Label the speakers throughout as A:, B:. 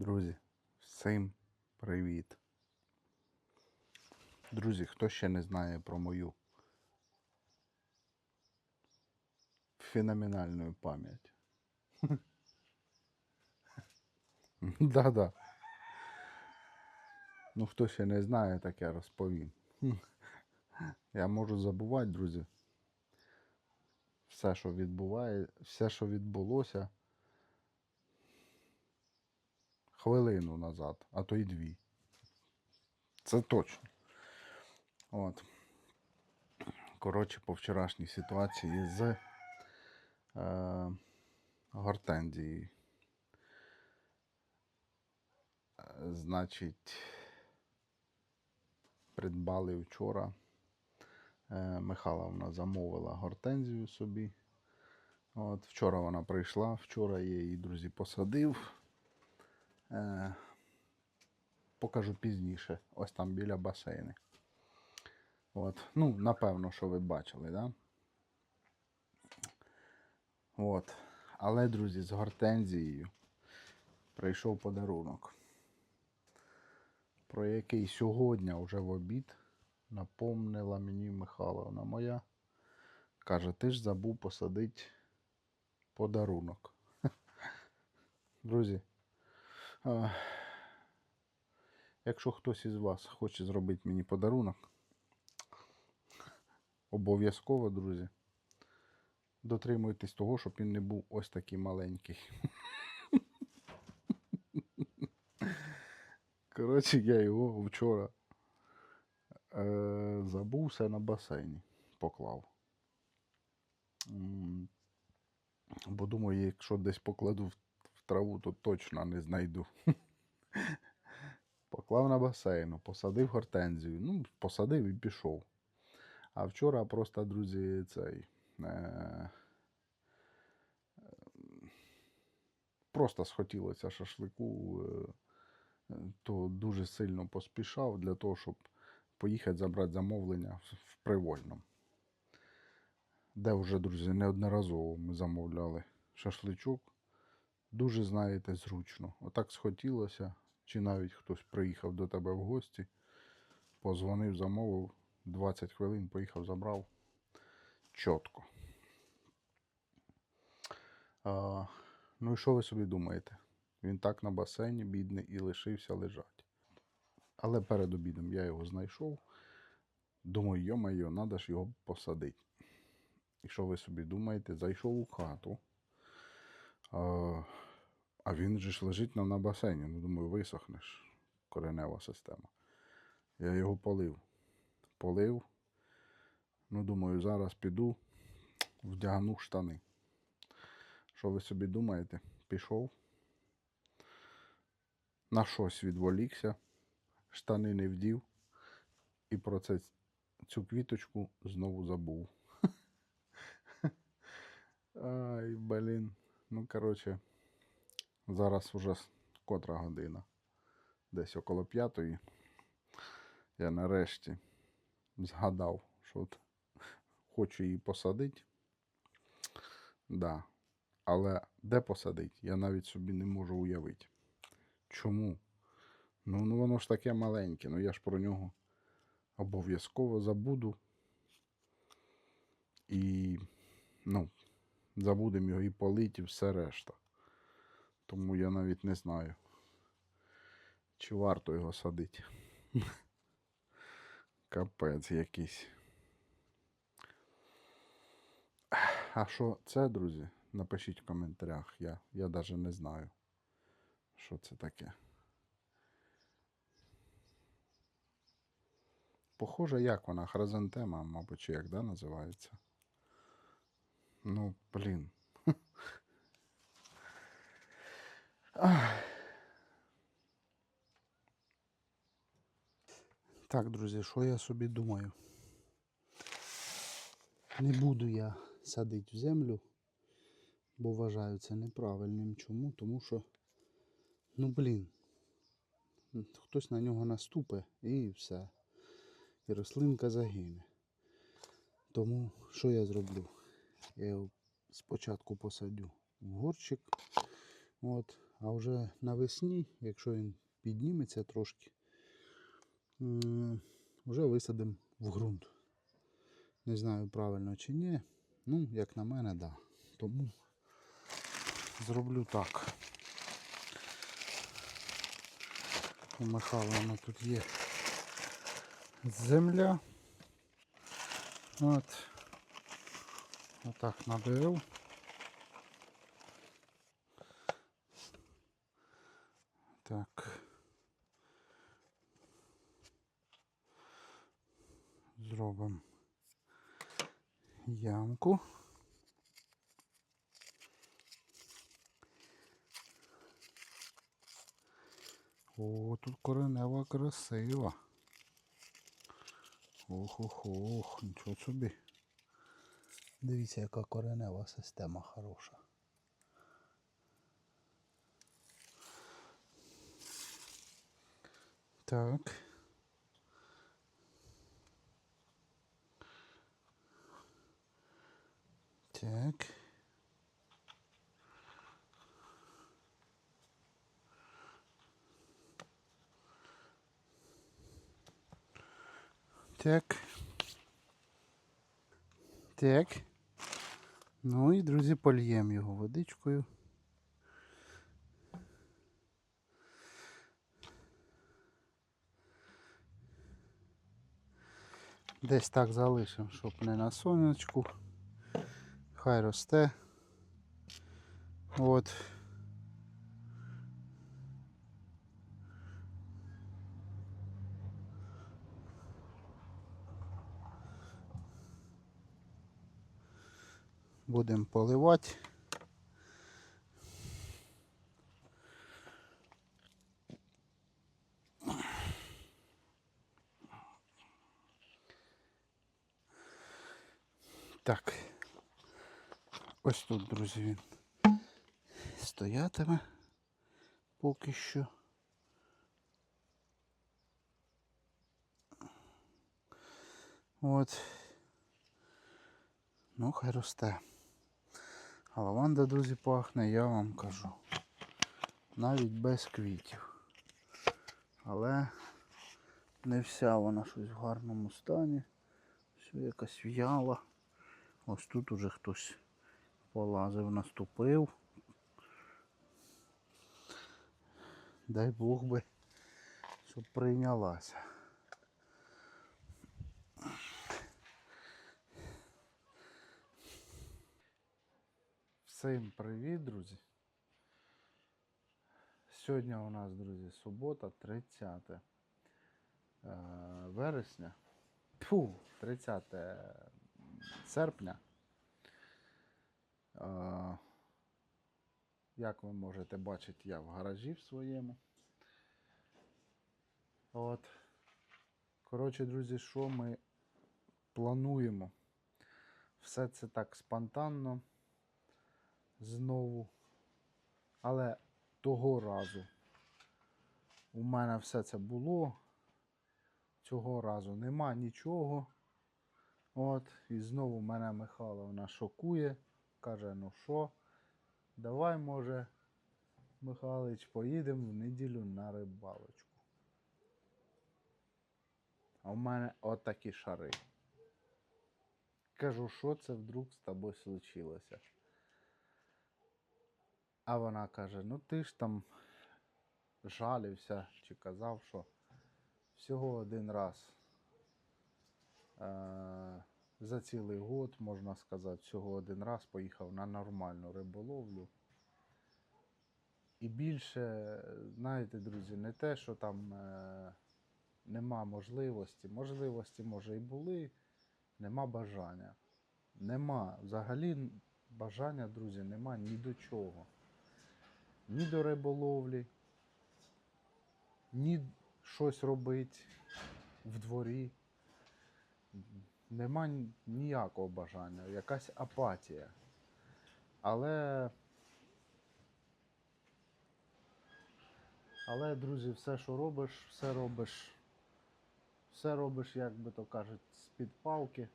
A: Друзі, всім привіт. Друзі, хто ще не знає про мою феноменальну пам'ять? Да-да. Ну, хто ще не знає, так я розповім. Я можу забувати, друзі. Все, що відбуває, все, що відбулося хвилину назад, а то й дві. Це точно. От. Коротше, по вчорашній ситуації з е, гортензією. Е, Значить, придбали вчора. Е, Михайловна замовила гортензію собі. От, вчора вона прийшла, вчора я її, друзі, посадив. Е, покажу пізніше, ось там біля басейни. От. Ну, напевно, що ви бачили, да? От. Але, друзі, з гортензією прийшов подарунок, про який сьогодні вже в обід напомнила мені Михайловна моя. Каже, ти ж забув посадити подарунок. Друзі, якщо хтось із вас хоче зробити мені подарунок, обов'язково, друзі, дотримуйтесь того, щоб він не був ось такий маленький. Коротше, я його вчора е, забувся на басейні, поклав. Бо думаю, якщо десь покладу в, траву, то точно не знайду. Поклав на басейну, посадив гортензію. Ну, посадив і пішов. А вчора просто, друзі, цей. Е, просто схотілося шашлику, е, то дуже сильно поспішав для того, щоб поїхати забрати замовлення в привольному. Де вже, друзі, неодноразово ми замовляли шашличок. Дуже, знаєте, зручно. Отак схотілося, чи навіть хтось приїхав до тебе в гості, позвонив, замовив, 20 хвилин поїхав, забрав. Чітко. А, ну і що ви собі думаєте? Він так на басейні, бідний, і лишився лежати. Але перед обідом я його знайшов. Думаю, йо-моє, треба ж його посадити. І що ви собі думаєте? Зайшов у хату. А, він же ж лежить нам на басейні. Ну, думаю, висохнеш. Коренева система. Я його полив. Полив. Ну, думаю, зараз піду, вдягну штани. Що ви собі думаєте? Пішов. На щось відволікся, штани не вдів. І про це, цю квіточку знову забув. Ай, блін. Ну, коротше, зараз уже котра година. Десь около п'ятої. Я нарешті згадав, що от хочу її посадити. Да. Але де посадити, я навіть собі не можу уявити. Чому? Ну, ну воно ж таке маленьке, ну я ж про нього обов'язково забуду. І, ну, забудемо його і полить, і все решта. Тому я навіть не знаю, чи варто його садити. Капець якийсь. А що це, друзі? Напишіть в коментарях. Я, я навіть не знаю, що це таке. Похоже, як вона, хризантема, мабуть, чи як да, називається. Ну, блін. Так, друзі, що я собі думаю? Не буду я садити в землю, бо вважаю це неправильним. Чому? Тому що, ну блін, хтось на нього наступить і все. І рослинка загине. Тому що я зроблю? Я його спочатку посадю в горщик, от, А вже навесні, якщо він підніметься трошки, вже висадимо в ґрунт. Не знаю правильно чи ні. Ну, як на мене. Да. Тому зроблю так. У Михайла тут є земля. От. Отак наберу. Так. Зробимо ямку. О, тут коренева красива. Ох, ох, ох, нічого собі. Дивіться, яка коренева система хороша. Так. Так. Так. Так. Ну і, друзі, польємо його водичкою. Десь так залишимо, щоб не на сонечку. Хай росте. От. Будемо поливати. Так. Ось тут, друзі, він стоятиме поки що. От. Ну, хай росте. Лаванда, друзі, пахне, я вам кажу. Навіть без квітів. Але не вся вона щось в гарному стані. Все якась в'яла. Ось тут уже хтось полазив, наступив. Дай Бог би, щоб прийнялася. Всім привіт, друзі. Сьогодні у нас, друзі, субота, 30 е, вересня. Фу, 30 серпня. Е, Як ви можете бачити, я в гаражі в своєму. От. Коротше, друзі, що ми плануємо? Все це так спонтанно знову. Але того разу у мене все це було. Цього разу нема нічого. От, і знову мене Михайловна шокує. Каже, ну що, давай, може, Михайлович, поїдемо в неділю на рибалочку. А в мене отакі шари. Кажу, що це вдруг з тобою случилося? А вона каже: ну ти ж там жалівся чи казав, що всього один раз е- за цілий год, можна сказати, всього один раз поїхав на нормальну риболовлю. І більше, знаєте, друзі, не те, що там е- нема можливості. Можливості, може, і були, нема бажання. Нема взагалі бажання, друзі, нема ні до чого. Ні до риболовлі, ні щось робити в дворі. Нема ніякого бажання, якась апатія. Але, але, друзі, все, що робиш, все робиш, все робиш, як би то кажуть, з-під палки.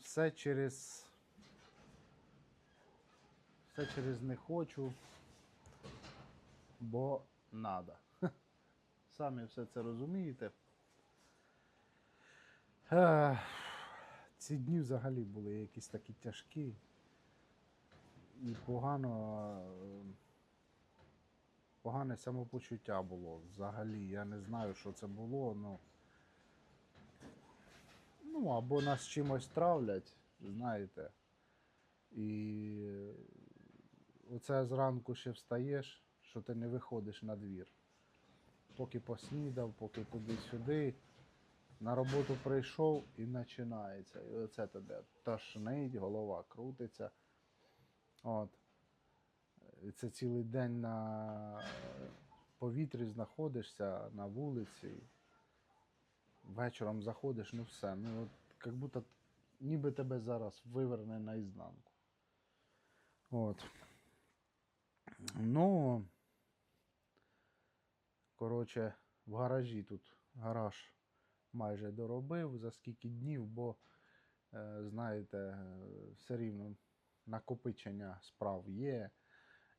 A: Все через все через не хочу, бо надо. Самі все це розумієте. Ці дні взагалі були якісь такі тяжкі і погано. е, Погане самопочуття було взагалі. Я не знаю, що це було. Ну, ну або нас чимось травлять, знаєте. І оце зранку ще встаєш, що ти не виходиш на двір. Поки поснідав, поки туди-сюди. На роботу прийшов і починається. І оце тебе тошнить, голова крутиться. От. І Це цілий день на повітрі знаходишся на вулиці. Вечором заходиш, ну все. Ну, от, як будто ніби тебе зараз виверне наізнанку. От. Ну, коротше, в гаражі тут гараж майже доробив за скільки днів, бо, е, знаєте, е, все рівно накопичення справ є.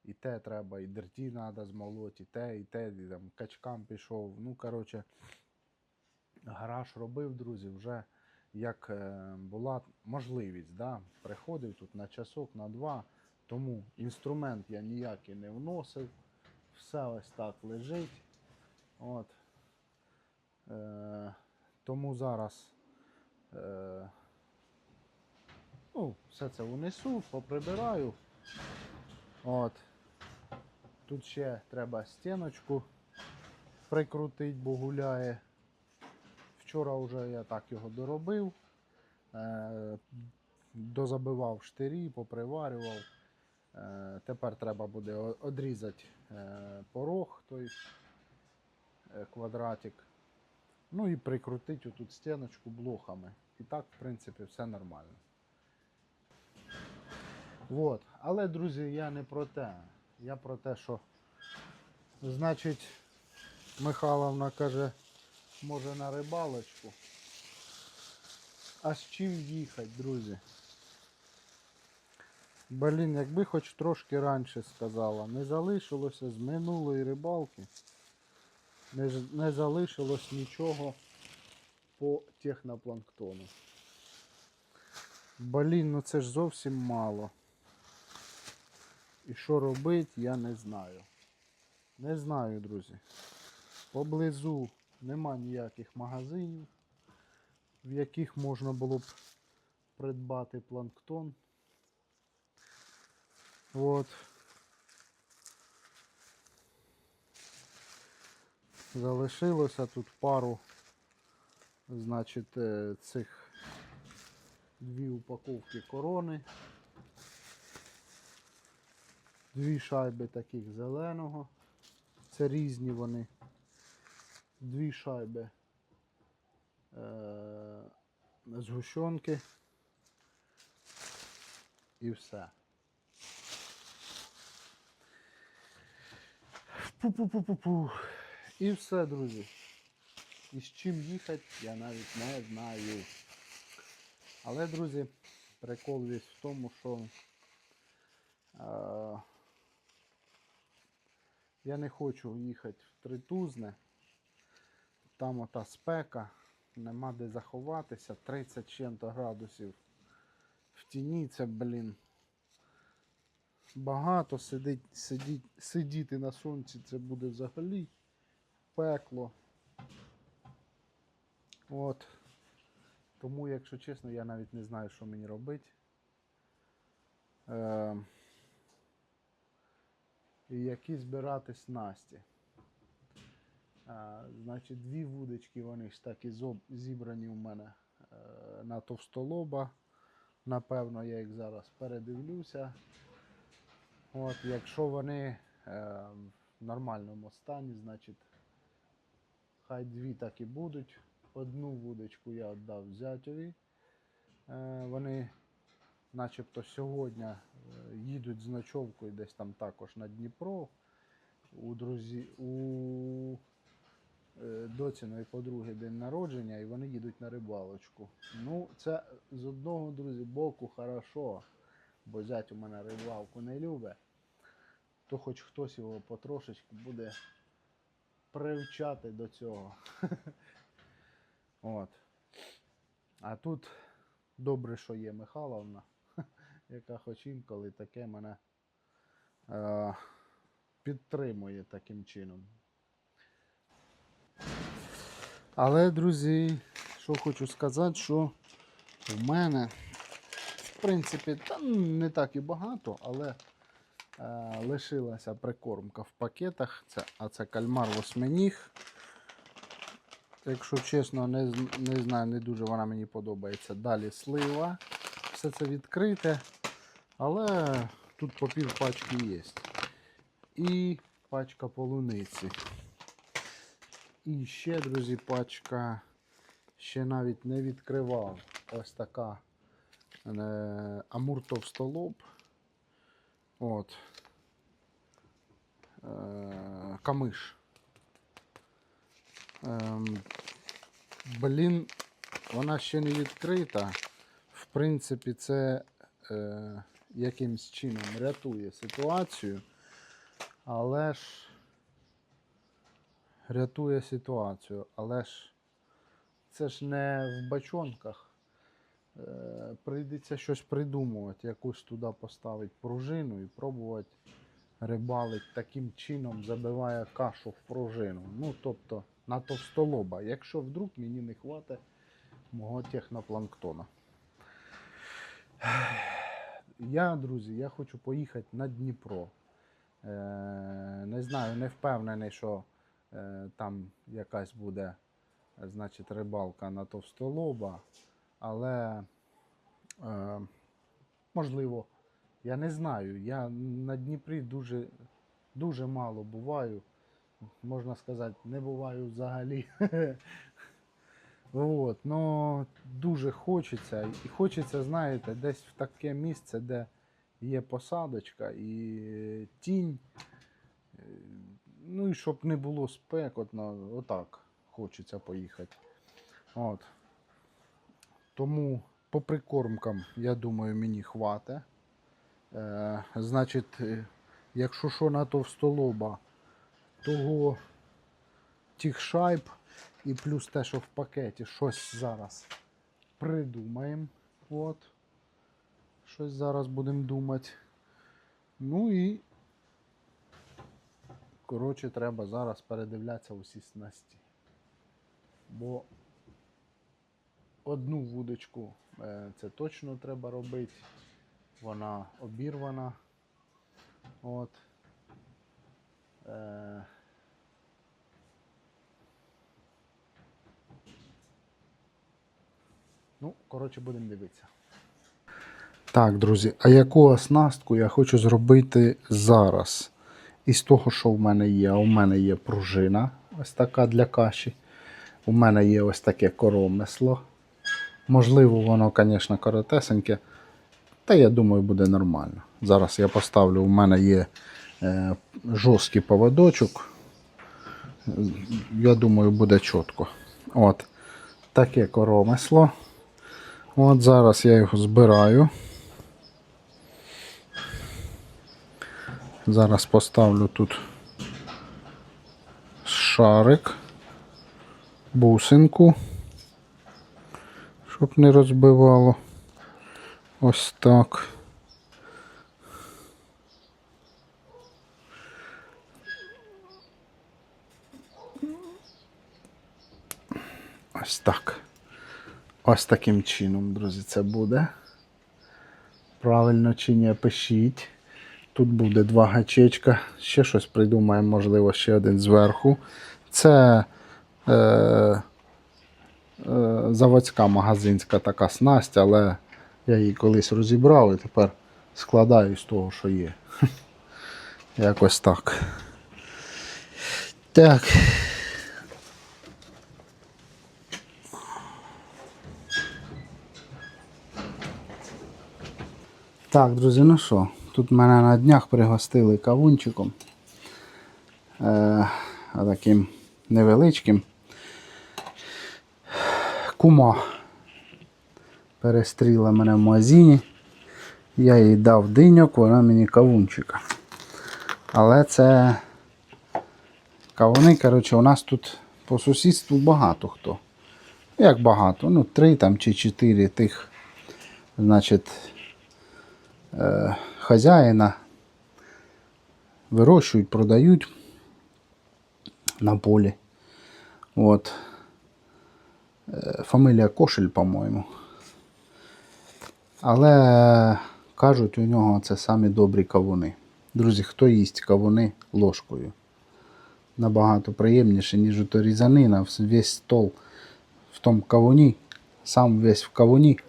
A: І те треба, і дерті треба змолоти, і те, і те, і там качкам пішов. Ну, коротше, гараж робив, друзі, вже як е, була можливість. Да? Приходив тут на часок, на два. Тому інструмент я ніякий не вносив. Все ось так лежить. От. Е, тому зараз е, ну, все це унесу, поприбираю. От. Тут ще треба стіночку прикрутити, бо гуляє. Вчора вже я так його доробив, е, дозабивав штирі, поприварював. Е, тепер треба буде одрізати е, порог, той е, квадратик. Ну і прикрутити отут стіночку блохами. І так, в принципі, все нормально. Вот. Але, друзі, я не про те. Я про те, що, значить, Михайловна каже, може на рибалочку. А з чим їхати, друзі? Блін, якби хоч трошки раніше сказала, не залишилося з минулої рибалки. Не, не залишилось нічого по технопланктону. Блін, ну це ж зовсім мало. І що робити, я не знаю. Не знаю, друзі. Поблизу нема ніяких магазинів, в яких можна було б придбати планктон. От. Залишилося тут пару, значить, е, цих дві упаковки корони. Дві шайби таких зеленого. Це різні вони. Дві шайби е- згущенки. І все. Пу-пу-пу-пу-пу. І все, друзі. І з чим їхати, я навіть не знаю. Але, друзі, прикол весь в тому, що е, я не хочу їхати в Тритузне. Там ота спека, нема де заховатися, 30 чим-то градусів в тіні, це, блін. Багато сидить, сидіть, сидіти на сонці це буде взагалі пекло. От. Тому, якщо чесно, я навіть не знаю, що мені робити. Е, і які збирати снасті. Е, значить, дві вудочки, вони ж так і зібрані у мене е, на товстолоба. Напевно, я їх зараз передивлюся. От, якщо вони е, в нормальному стані, значить хай дві так і будуть. Одну вудочку я віддав зятьові. Е, вони начебто сьогодні е, їдуть з ночовкою десь там також на Дніпро. У друзі, у е, доціної подруги день народження, і вони їдуть на рибалочку. Ну, це з одного, друзі, боку хорошо, бо зять у мене рибалку не любить. То хоч хтось його потрошечку буде привчати до цього. От. А тут добре, що є Михайловна, яка хоч інколи таке мене е, підтримує таким чином. Але, друзі, що хочу сказати, що в мене, в принципі, та не так і багато, але лишилася прикормка в пакетах. Це, а це кальмар восьминіг. Якщо чесно, не, не знаю, не дуже вона мені подобається. Далі слива. Все це відкрите, але тут по пів пачки є. І пачка полуниці. І ще, друзі, пачка ще навіть не відкривав. Ось така е, Амур товстолоб. От. Е, камиш. Ем, блін, вона ще не відкрита. В принципі, це е, якимсь чином рятує ситуацію, але ж рятує ситуацію, але ж це ж не в бачонках. Е, прийдеться щось придумувати, якусь туди поставити пружину і пробувати рибалить таким чином, забиває кашу в пружину. Ну, тобто на товстолоба, якщо вдруг мені не хватить мого технопланктона. Я, друзі, я хочу поїхати на Дніпро. Е, не знаю, не впевнений, що е, там якась буде значить, рибалка на товстолоба, але е, можливо, я не знаю. Я на Дніпрі дуже, дуже мало буваю. Можна сказати, не буваю взагалі. От, ну, дуже хочеться. І хочеться, знаєте, десь в таке місце, де є посадочка і тінь. Ну і щоб не було спекотно, отак хочеться поїхати. От. Тому по прикормкам, я думаю, мені хватить. Е, значить, е, якщо що на товстолоба, того тих шайб і плюс те, що в пакеті, щось зараз придумаємо. От. Щось зараз будемо думати. Ну і, коротше, треба зараз передивлятися усі снасті. Бо одну вудочку е, це точно треба робити. Вона обірвана. От. Е, Ну, коротше, будемо дивитися. Так, друзі, а яку оснастку я хочу зробити зараз? Із того, що в мене є, у мене є пружина, ось така для каші. У мене є ось таке коромисло. Можливо, воно, звісно, коротесеньке. Та я думаю, буде нормально. Зараз я поставлю, у мене є е, жорсткий поводочок. Я думаю, буде чітко. От. Таке коромисло. От зараз я його збираю. Зараз поставлю тут шарик, бусинку, щоб не розбивало. Ось так. Ось так. Ось таким чином, друзі, це буде. Правильно чи ні, пишіть. Тут буде два гачечка. Ще щось придумаємо, можливо, ще один зверху. Це е, заводська магазинська така снасть, але я її колись розібрав і тепер складаю з того, що є. Якось так. Так. Так, друзі, ну що, тут мене на днях пригостили кавунчиком. Е, таким невеличким. Кума перестріла мене в магазині. Я їй дав диньок, вона мені кавунчика. Але це кавуни, коротше, у нас тут по сусідству багато хто. Як багато? Ну, три там чи чотири тих, значить, е, хазяїна вирощують, продають на полі. От. Е, Фамілія Кошель, по-моєму. Але кажуть, у нього це самі добрі кавуни. Друзі, хто їсть кавуни ложкою? Набагато приємніше, ніж ото різанина, весь стол в тому кавуні, сам весь в кавуні.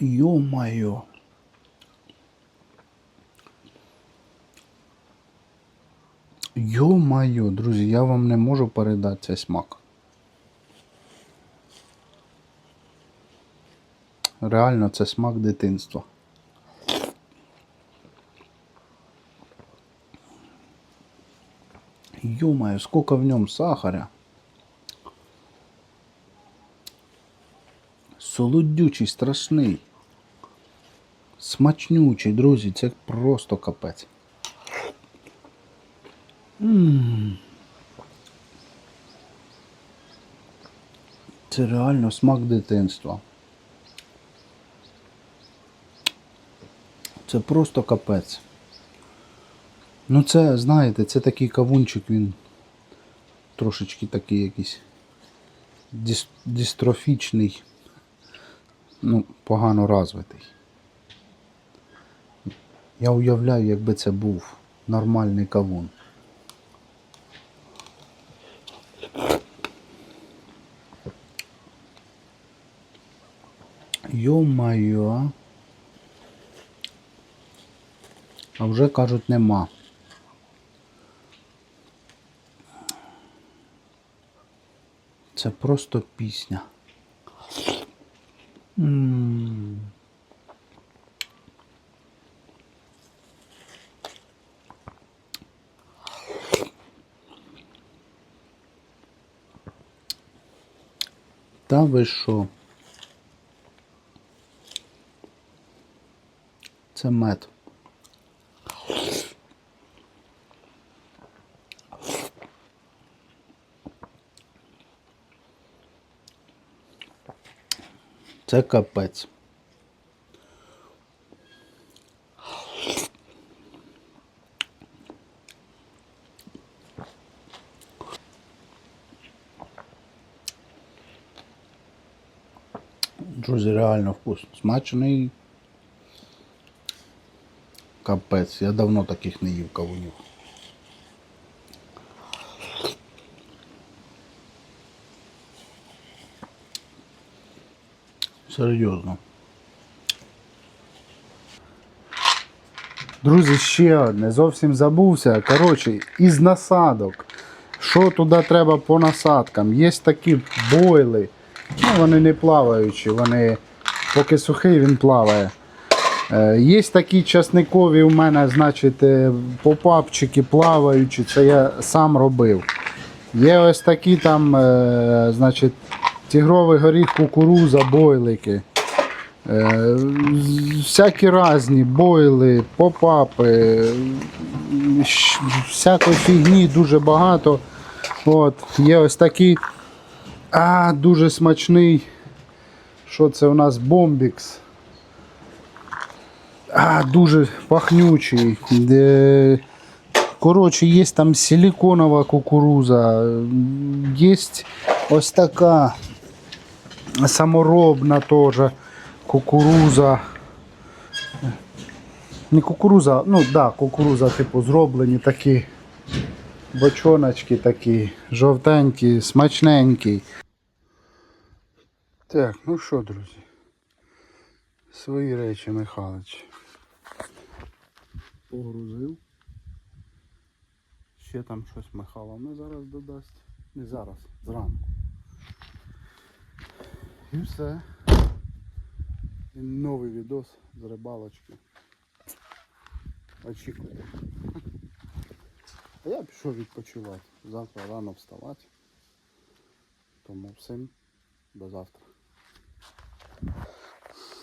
A: Йо-майо. Йо-майо, друзі, я вам не можу передати цей смак. Реально, це смак дитинства. Ё-моё, сколько в нем сахаря. Солодючий, страшний. Смачнючий, друзі, це просто капець. Це реально смак дитинства. Це просто капець. Ну це, знаєте, це такий кавунчик, він трошечки такий якийсь дис- дистрофічний, ну, погано розвитий. Я уявляю, якби це був нормальний кавун. Йо-майо. а. Вже кажуть нема. Це просто пісня. Та ви що? Це мед. Це капець. Друзі, реально вкусно. Смачний. Капець. Я давно таких не їв кавунів. Серйозно. Друзі, ще одне, зовсім забувся. Коротше, із насадок. Що туди треба по насадкам? Є такі бойли. Ну, вони не плаваючі, вони поки сухий, він плаває. Е, Є такі часникові у мене, значить, е, попапчики плаваючі, це я сам робив. Є ось такі там, е, значить, тігровий горіх, кукуруза, бойлики. Всякі різні бойли, попапи, всякої фігні дуже багато. От, є ось такі. А, дуже смачний. Що це у нас бомбікс? А, дуже пахнючий. Де... Коротше, є там силиконова кукуруза, є ось така саморобна теж кукуруза. Не кукуруза, ну так, да, кукуруза, типу, зроблені такі бочоночки такі, жовтенькі, смачненькі. Так, ну що, друзі? Свої речі Михайлович. Погрузив. Ще там щось Михайло не зараз додасть. Не зараз, зранку. І все. І новий відос з рибалочки. Очікую. А я пішов відпочивати. Завтра рано вставати. Тому всім до завтра.